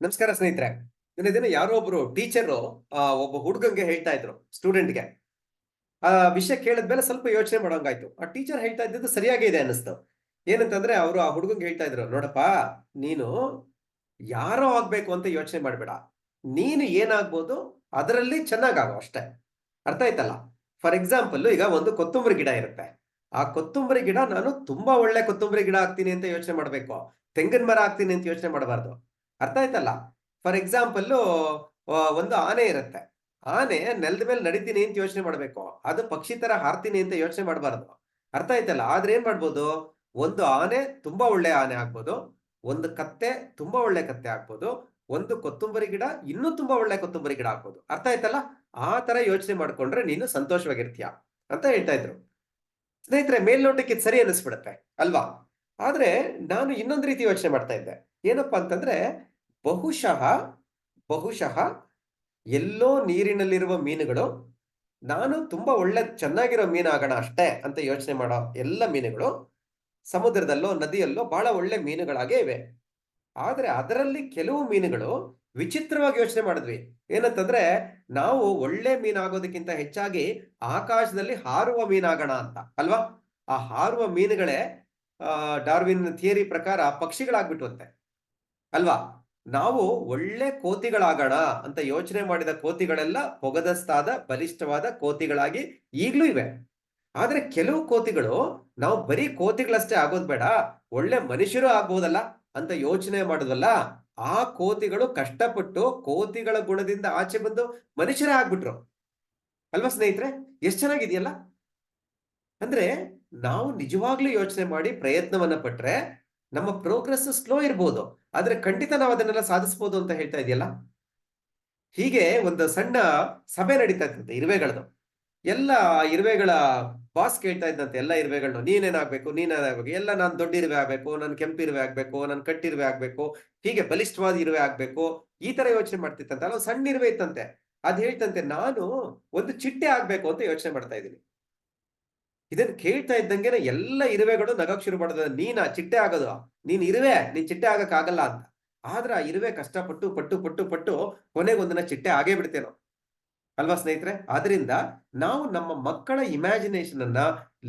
ನಮಸ್ಕಾರ ಸ್ನೇಹಿತರೆ. ನನ್ನ ದಿನ ಯಾರೋ ಒಬ್ರು ಟೀಚರು ಒಬ್ಬ ಹುಡುಗಂಗೆ ಹೇಳ್ತಾ ಇದ್ರು ಸ್ಟೂಡೆಂಟ್ಗೆ ಆ, ವಿಷಯ ಕೇಳಿದ್ಮೇಲೆ ಸ್ವಲ್ಪ ಯೋಚನೆ ಮಾಡೋಂಗಾಯ್ತು. ಆ ಟೀಚರ್ ಹೇಳ್ತಾ ಇದ್ದಿದ್ದು ಸರಿಯಾಗೇ ಇದೆ ಅನ್ನಿಸ್ತು. ಏನಂತಂದ್ರೆ ಅವರು ಆ ಹುಡುಗಂಗೆ ಹೇಳ್ತಾ ಇದ್ರು, ನೋಡಪ್ಪ, ನೀನು ಯಾರೋ ಆಗ್ಬೇಕು ಅಂತ ಯೋಚನೆ ಮಾಡಬೇಡ. ನೀನು ಏನಾಗ್ಬೋದು ಅದರಲ್ಲಿ ಚೆನ್ನಾಗಾಗೋ ಅಷ್ಟೇ. ಅರ್ಥ ಆಯ್ತಲ್ಲ? ಫಾರ್ ಎಕ್ಸಾಂಪಲ್ ಈಗ ಒಂದು ಕೊತ್ತಂಬರಿ ಗಿಡ ಇರುತ್ತೆ. ಆ ಕೊತ್ತಂಬರಿ ಗಿಡ ನಾನು ತುಂಬಾ ಒಳ್ಳೆ ಕೊತ್ತಂಬರಿ ಗಿಡ ಆಗ್ತೀನಿ ಅಂತ ಯೋಚನೆ ಮಾಡ್ಬೇಕು. ತೆಂಗಿನ ಮರ ಆಗ್ತೀನಿ ಅಂತ ಯೋಚನೆ ಮಾಡಬಾರ್ದು. ಅರ್ಥ ಆಯ್ತಲ್ಲ? ಫಾರ್ ಎಕ್ಸಾಂಪಲ್ಲು ಒಂದು ಆನೆ ಇರುತ್ತೆ. ಆನೆ ನೆಲದ ಮೇಲೆ ನಡೀತೀನಿ ಅಂತ ಯೋಚನೆ ಮಾಡಬೇಕು. ಅದು ಪಕ್ಷಿ ತರ ಹಾರ್ತೀನಿ ಅಂತ ಯೋಚನೆ ಮಾಡಬಾರ್ದು. ಅರ್ಥ ಆಯ್ತಲ್ಲ? ಆದ್ರೆ ಏನ್ ಮಾಡ್ಬೋದು? ಒಂದು ಆನೆ ತುಂಬಾ ಒಳ್ಳೆ ಆನೆ ಆಗ್ಬೋದು. ಒಂದು ಕತ್ತೆ ತುಂಬಾ ಒಳ್ಳೆ ಕತ್ತೆ ಆಗ್ಬೋದು. ಒಂದು ಕೊತ್ತಂಬರಿ ಗಿಡ ಇನ್ನೂ ತುಂಬಾ ಒಳ್ಳೆ ಕೊತ್ತಂಬರಿ ಗಿಡ ಆಗ್ಬೋದು. ಅರ್ಥ ಆಯ್ತಲ್ಲ? ಆ ತರ ಯೋಚನೆ ಮಾಡ್ಕೊಂಡ್ರೆ ನೀನು ಸಂತೋಷವಾಗಿರ್ತೀಯ ಅಂತ ಹೇಳ್ತಾ ಇದ್ರು. ಸ್ನೇಹಿತರೆ, ಮೇಲ್ನೋಟಕ್ಕೆ ಇದು ಸರಿ ಅನ್ನಿಸ್ಬಿಡುತ್ತೆ, ಅಲ್ವಾ? ಆದ್ರೆ ನಾನು ಇನ್ನೊಂದು ರೀತಿ ಯೋಚನೆ ಮಾಡ್ತಾ ಇದ್ದೆ. ಏನಪ್ಪಾ ಅಂತಂದ್ರೆ ಬಹುಶಃ ಬಹುಶಃ ಎಲ್ಲೋ ನೀರಿನಲ್ಲಿರುವ ಮೀನುಗಳು, ನಾನು ತುಂಬಾ ಒಳ್ಳೆ, ಚೆನ್ನಾಗಿರೋ ಮೀನಾಗೋಣ ಅಷ್ಟೇ ಅಂತ ಯೋಚನೆ ಮಾಡೋ ಎಲ್ಲ ಮೀನುಗಳು ಸಮುದ್ರದಲ್ಲೋ, ನದಿಯಲ್ಲೋ ಬಹಳ ಒಳ್ಳೆ ಮೀನುಗಳಾಗೇ ಇವೆ. ಆದರೆ ಅದರಲ್ಲಿ ಕೆಲವು ಮೀನುಗಳು ವಿಚಿತ್ರವಾಗಿ ಯೋಚನೆ ಮಾಡಿದ್ವಿ. ಏನಂತಂದ್ರೆ ನಾವು ಒಳ್ಳೆ ಮೀನಾಗೋದಕ್ಕಿಂತ ಹೆಚ್ಚಾಗಿ ಆಕಾಶದಲ್ಲಿ ಹಾರುವ ಮೀನಾಗೋಣ ಅಂತ, ಅಲ್ವಾ? ಆ ಹಾರುವ ಮೀನುಗಳೇ ಡಾರ್ವಿನ್ ಥಿಯರಿ ಪ್ರಕಾರ ಪಕ್ಷಿಗಳಾಗ್ಬಿಟ್ಟುವಂತೆ ಅಲ್ವಾ? ನಾವು ಒಳ್ಳೆ ಕೋತಿಗಳಾಗೋಣ ಅಂತ ಯೋಚನೆ ಮಾಡಿದ ಕೋತಿಗಳೆಲ್ಲ ಪೊಗದಸ್ತಾದ, ಬಲಿಷ್ಠವಾದ ಕೋತಿಗಳಾಗಿ ಈಗ್ಲೂ ಇವೆ. ಆದ್ರೆ ಕೆಲವು ಕೋತಿಗಳು ನಾವು ಬರೀ ಕೋತಿಗಳಷ್ಟೇ ಆಗೋದ್ ಬೇಡ, ಒಳ್ಳೆ ಮನುಷ್ಯರು ಆಗ್ಬೋದಲ್ಲ ಅಂತ ಯೋಚನೆ ಮಾಡುದಲ್ಲ. ಆ ಕೋತಿಗಳು ಕಷ್ಟಪಟ್ಟು ಕೋತಿಗಳ ಗುಣದಿಂದ ಆಚೆ ಬಂದು ಮನುಷ್ಯರೇ ಆಗ್ಬಿಟ್ರು. ಅಲ್ವಾ ಸ್ನೇಹಿತರೆ? ಎಷ್ಟು ಚೆನ್ನಾಗಿದೆಯಲ್ಲ? ಅಂದ್ರೆ ನಾವು ನಿಜವಾಗ್ಲೂ ಯೋಚನೆ ಮಾಡಿ ಪ್ರಯತ್ನವನ್ನ ಪಟ್ರೆ ನಮ್ಮ ಪ್ರೋಗ್ರೆಸ್ ಸ್ಲೋ ಇರ್ಬೋದು, ಆದ್ರೆ ಖಂಡಿತ ನಾವು ಅದನ್ನೆಲ್ಲ ಸಾಧಿಸ್ಬೋದು ಅಂತ ಹೇಳ್ತಾ ಇದೆಯಲ್ಲ? ಹೀಗೆ ಒಂದು ಸಣ್ಣ ಸಭೆ ನಡೀತಾ ಇತ್ತಂತೆ ಇರುವೆಗಳದು. ಎಲ್ಲ ಇರುವೆಗಳ ಬಾಸ್ ಕೇಳ್ತಾ ಇದ್ದಂತೆ, ಎಲ್ಲ ಇರುವೆಗಳನ್ನು ನೀನೇನಾಗ್ಬೇಕು ನೀನೇನಾಗ್ಬೇಕು ಎಲ್ಲ ನಾನು ದೊಡ್ಡ ಇರುವೆ ಆಗ್ಬೇಕು, ನಾನು ಕೆಂಪು ಇರುವೆ ಆಗ್ಬೇಕು, ನಾನು ಕಟ್ಟಿರುವೆ ಆಗ್ಬೇಕು, ಹೀಗೆ ಬಲಿಷ್ಠವಾದ ಇರುವೆ ಆಗ್ಬೇಕು, ಈ ತರ ಯೋಚನೆ ಮಾಡ್ತಿತ್ತಂತೆ. ಅಲ್ಲ ಸಣ್ಣ ಇರುವೆ ಇತ್ತಂತೆ, ಅದ್ ಹೇಳ್ತಂತೆ, ನಾನು ಒಂದು ಚಿಟ್ಟೆ ಆಗ್ಬೇಕು ಅಂತ ಯೋಚನೆ ಮಾಡ್ತಾ ಇದ್ದೀನಿ. ಇದನ್ನ ಕೇಳ್ತಾ ಇದ್ದಂಗೆನೆ ಎಲ್ಲ ಇರುವೆಗಳು ನಗಕ್ ಶುರು ಮಾಡೋದು ನೀನ ಚಿಟ್ಟೆ ಆಗೋದು. ನೀನ್ ಇರುವೆ, ನೀನ್ ಚಿಟ್ಟೆ ಆಗಕ್ ಅಂತ. ಆದ್ರ ಆ ಇರುವೆ ಕಷ್ಟಪಟ್ಟು, ಪಟ್ಟು ಪಟ್ಟು ಪಟ್ಟು ಕೊನೆಗೆ ಒಂದಿನ ಚಿಟ್ಟೆ ಆಗೇ ಬಿಡ್ತೇನೋ. ಅಲ್ವಾ ಸ್ನೇಹಿತರೆ? ಆದ್ರಿಂದ ನಾವು ನಮ್ಮ ಮಕ್ಕಳ ಇಮ್ಯಾಜಿನೇಷನ್ ಅನ್ನ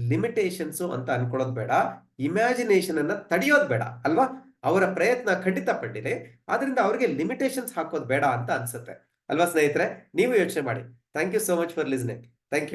ಲಿಮಿಟೇಷನ್ಸ್ ಅಂತ ಅನ್ಕೊಳ್ಳೋದು ಬೇಡ. ಇಮ್ಯಾಜಿನೇಷನ್ ಅನ್ನ ತಡೆಯೋದು ಬೇಡ. ಅಲ್ವಾ? ಅವರ ಪ್ರಯತ್ನ ಖಂಡಿತ ಪಟ್ಟಿದೆ ಆದ್ರಿಂದ ಅವರಿಗೆ ಲಿಮಿಟೇಷನ್ಸ್ ಹಾಕೋದು ಬೇಡ ಅಂತ ಅನ್ಸುತ್ತೆ. ಅಲ್ವಾ ಸ್ನೇಹಿತರೆ? ನೀವು ಯೋಚನೆ ಮಾಡಿ. Thank you so much for listening